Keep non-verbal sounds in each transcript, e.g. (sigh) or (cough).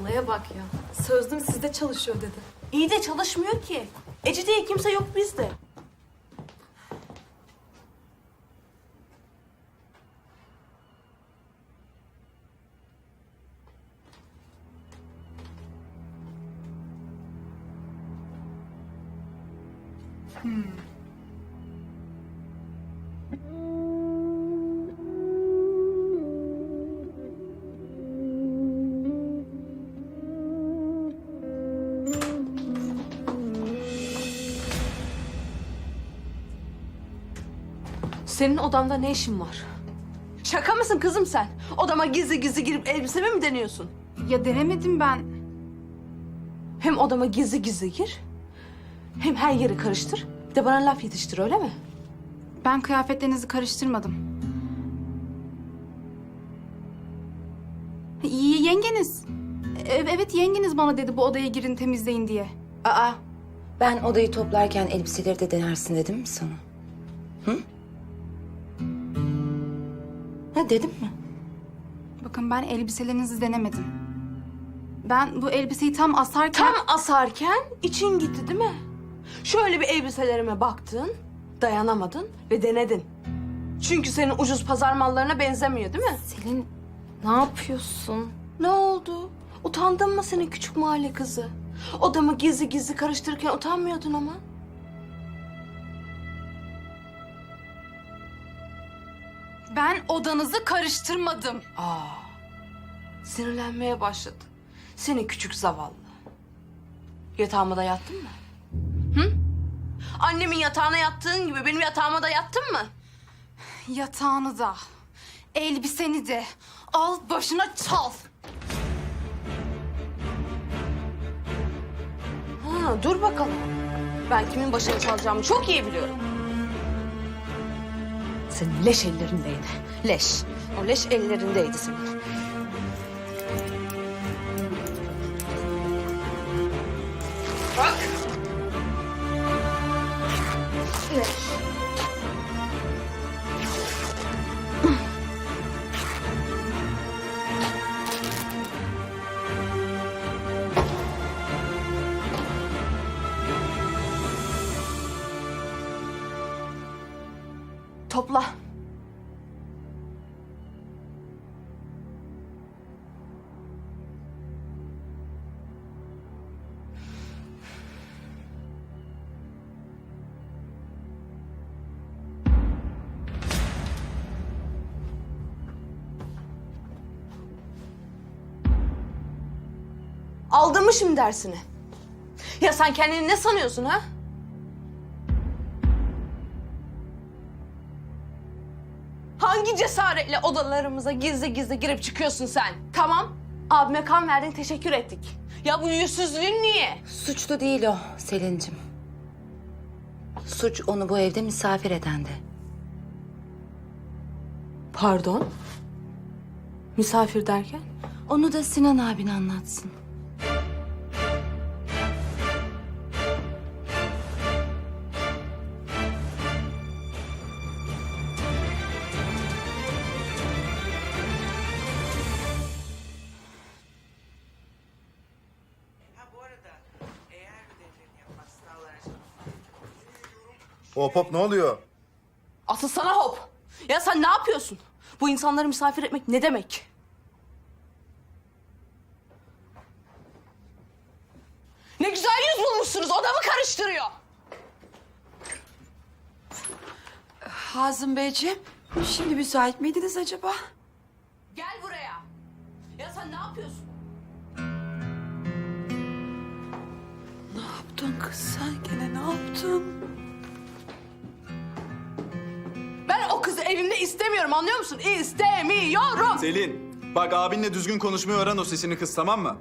Olaya bak ya. Sözlüm sizde çalışıyor dedi. İyi de çalışmıyor ki. Ece diye kimse yok bizde. Senin odamda ne işin var? Şaka mısın kızım sen? Odama gizli gizli girip elbiseme mi deniyorsun? Ya denemedim ben. Hem odama gizli gizli gir, hem her yeri karıştır. Bir de bana laf yetiştir öyle mi? Ben kıyafetlerinizi karıştırmadım. İyi yengeniz. E- Evet yengeniz bana dedi bu odaya girin temizleyin diye. Aa, ben odayı toplarken elbiseleri de denersin dedim mi sana? Hı? Ha dedim mi? Bakın ben elbiselerinizi denemedim. Ben bu elbiseyi tam asarken... Tam asarken için gitti değil mi? Şöyle bir elbiselerime baktın, dayanamadın ve denedin. Çünkü senin ucuz pazar mallarına benzemiyor değil mi? Selin ne yapıyorsun? Ne oldu? Utandın mı senin küçük mahalle kızı? Odamı gizli gizli karıştırırken utanmıyordun ama. Ben odanızı karıştırmadım. Aa, sinirlenmeye başladı. Seni küçük zavallı. Yatağıma da yattın mı? Hı? Annemin yatağına yattığın gibi benim yatağıma da yattın mı? Yatağını da, elbiseni de al başına çal. Ha, dur bakalım. Ben kimin başını çalacağımı çok iyi biliyorum. Senin leş ellerindeydi. Leş. O leş ellerindeydi senin. Bak. Leş. Topla. Aldın mı dersini? Ya sen kendini ne sanıyorsun ha? Hangi cesaretle odalarımıza gizli gizli girip çıkıyorsun sen? Tamam, abime kan verdin, teşekkür ettik. Ya bu yüzsüzlüğün niye? Suçlu değil o Selin'cim. Suç onu bu evde misafir edendi. Pardon? Misafir derken? Onu da Sinan abin anlatsın. Hop hop ne oluyor? Asıl sana hop. Ya sen ne yapıyorsun? Bu insanları misafir etmek ne demek? Ne güzel yüz bulmuşsunuz, odamı karıştırıyor. Hazım Beyciğim, şimdi müsait miydiniz acaba? Gel buraya. Ya sen ne yapıyorsun? Ne yaptın kız sen gene ne yaptın? Kızı evimde istemiyorum anlıyor musun? İstemiyorum. Selin, bak abinle düzgün konuşmayı öğren o sesini kız tamam mı?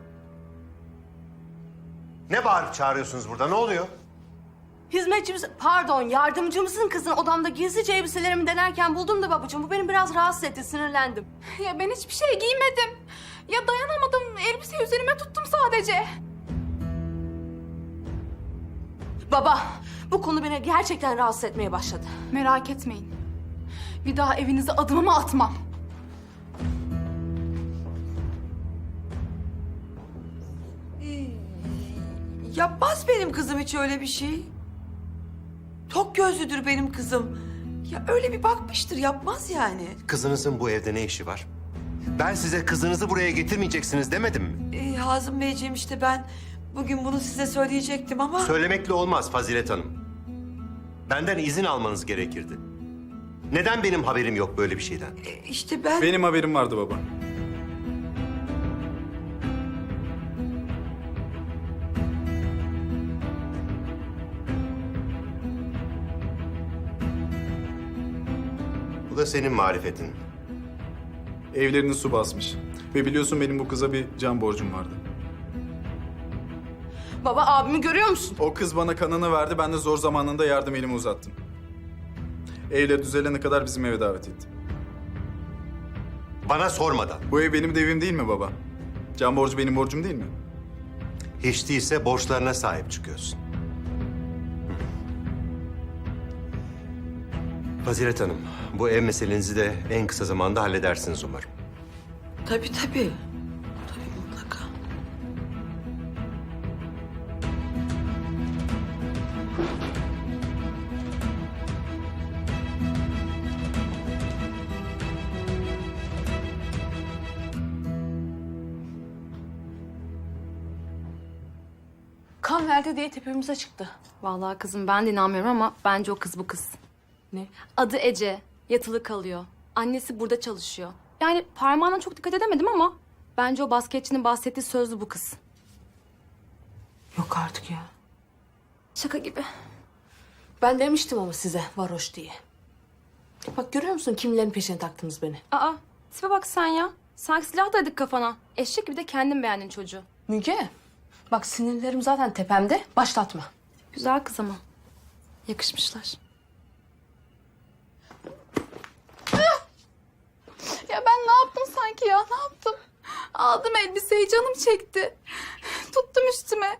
Ne bağırıp çağırıyorsunuz burada? Ne oluyor? Hizmetçimiz, pardon yardımcımızın kızını odamda gizlice elbiselerimi denerken buldum da babacığım. Bu beni biraz rahatsız etti, sinirlendim. Ya ben hiçbir şey giymedim. Ya dayanamadım. Elbise üzerime tuttum sadece. Baba, bu konu beni gerçekten rahatsız etmeye başladı. Merak etmeyin. Bir daha evinize adımımı atmam. Yapmaz benim kızım hiç öyle bir şey. Çok gözlüdür benim kızım. Ya öyle bir bakmıştır yapmaz yani. Kızınızın bu evde ne işi var? Ben size kızınızı buraya getirmeyeceksiniz demedim mi? Ee, Hazım Beyciğim işte ben bugün bunu size söyleyecektim ama... Söylemekle olmaz Fazilet Hanım. Benden izin almanız gerekirdi. Neden benim haberim yok böyle bir şeyden? Ee, işte ben... Benim haberim vardı baba. Bu da senin marifetin. Evlerini su basmış. Ve biliyorsun benim bu kıza bir can borcum vardı. Baba abimi görüyor musun? O kız bana kanını verdi, ben de zor zamanında yardım elimi uzattım. Evleri düzelene kadar bizim eve davet etti. Bana sormadan. Bu ev benim de evim değil mi baba? Can borcu benim borcum değil mi? Hiç değilse borçlarına sahip çıkıyorsun. Fazilet Hanım, bu ev meselenizi de en kısa zamanda halledersiniz umarım. Tabii. Tabii Verdi diye tepemize çıktı. Vallahi kızım ben de inanmıyorum ama bence o kız bu kız. Ne? Adı Ece. Yatılı kalıyor. Annesi burada çalışıyor. Yani parmağına çok dikkat edemedim ama bence o basketçinin bahsettiği sözlü bu kız. Yok artık ya. Şaka gibi. Ben demiştim ama size varoş diye. Bak görüyor musun kimlerin peşine taktınız beni? Aa tipe bak sen ya. Sanki silah dayadık kafana. Eşek gibi de kendin beğendin çocuğu. Müge. Bak sinirlerim zaten tepemde. Başlatma. Güzel kız ama. Yakışmışlar. Ya ben ne yaptım sanki ya? Ne yaptım? Aldım elbiseyi canım çekti. Tuttum üstüme.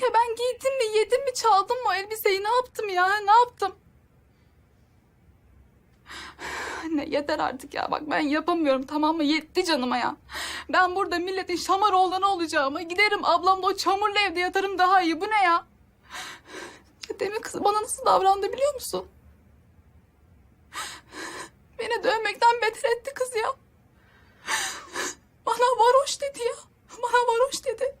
Ya ben giydim mi, yedim mi, çaldım mı o elbiseyi? Ne yaptım ya? Ne yaptım? Anne yeter artık ya. Bak ben yapamıyorum tamam mı? Yetti canıma ya. Ben burada milletin şamar oğlanı olacağıma giderim ablamla o çamurlu evde yatarım daha iyi. Bu ne ya? ya demin kız bana nasıl davrandı biliyor musun? Beni dövmekten beter etti kız ya. Bana varoş dedi ya. Bana varoş dedi.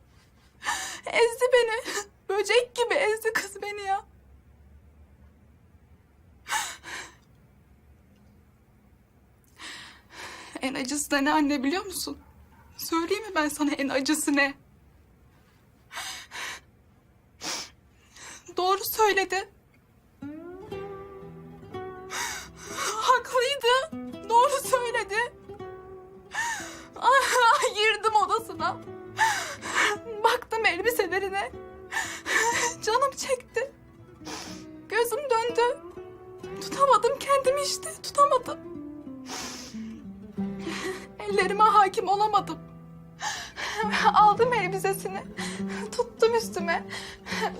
Ezdi beni. Böcek gibi ezdi kız beni ya. En acısı da ne anne biliyor musun? Söyleyeyim mi ben sana en acısı ne? Doğru söyledi. Haklıydı. Doğru söyledi. (laughs) Girdim odasına. Baktım elbiselerine. Canım çekti. Gözüm döndü. Tutamadım kendimi işte. Tutamadım. Ellerime hakim olamadım. Aldım elbisesini. Tuttum üstüme.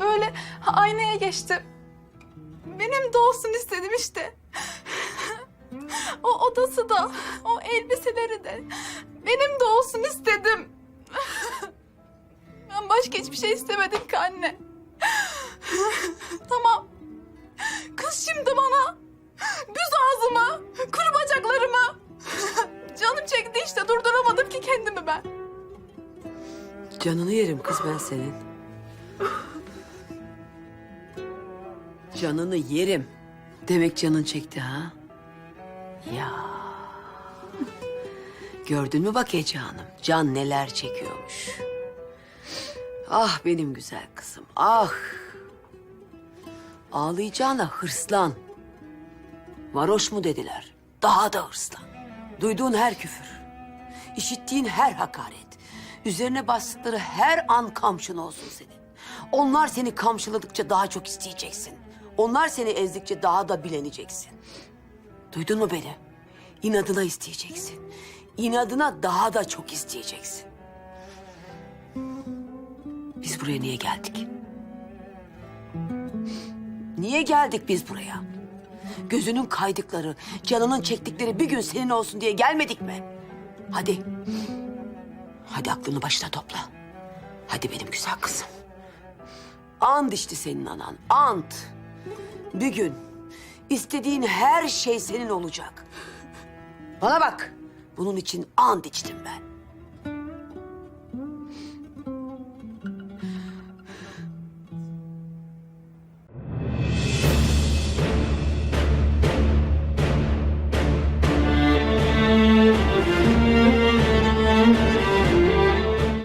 Böyle aynaya geçtim. Benim de olsun istedim işte. O odası da, o elbiseleri de benim de olsun istedim. Ben başka hiçbir şey istemedim ki anne. Tamam. Kız şimdi bana düz ağzımı, kuru bacaklarımı. Canım çekti işte durduramadım ki kendimi ben. Canını yerim kız ben senin. Canını yerim. Demek canın çekti ha? Ya. Gördün mü bak Ece Hanım? Can neler çekiyormuş. Ah benim güzel kızım, ah. Ağlayacağına hırslan. Varoş mu dediler? Daha da hırslan. Duyduğun her küfür, işittiğin her hakaret, üzerine bastıkları her an kamçın olsun senin. Onlar seni kamçıladıkça daha çok isteyeceksin. Onlar seni ezdikçe daha da bileneceksin. Duydun mu beni? İnadına isteyeceksin. İnadına daha da çok isteyeceksin. Biz buraya niye geldik? Niye geldik biz buraya? Gözünün kaydıkları, canının çektikleri bir gün senin olsun diye gelmedik mi? Hadi. Hadi aklını başına topla. Hadi benim güzel kızım. Ant içti senin anan, ant. Bir gün istediğin her şey senin olacak. Bana bak, bunun için ant içtim ben.